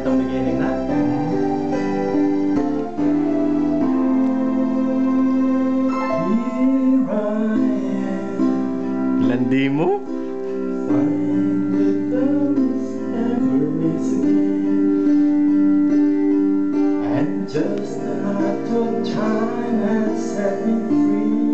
itong beginning na. Here I am, Landi mo? flying with those memories again. And just the of time has set me free.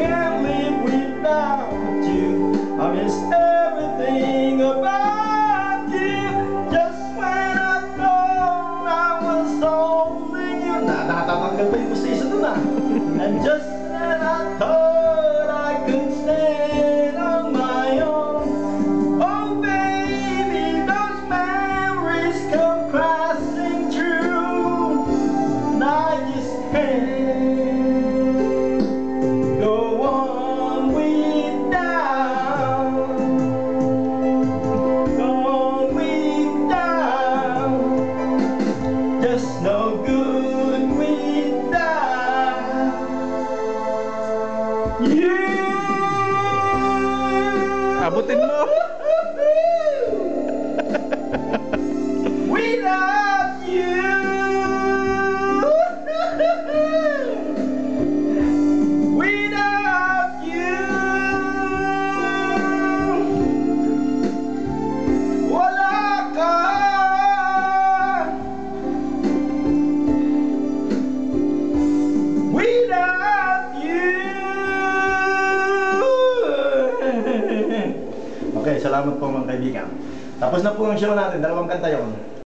can't live without you. I miss everything about you. Just when I thought I was holding you. Na, nakatatanggal pa yung position dun ah. And just when I thought I could stand on my own. Oh baby, those memories come crashing through. And I just can't you. Abutin mo. Okay, salamat po mga kaibigan. Tapos na po ang show natin, dalawang kanta yun.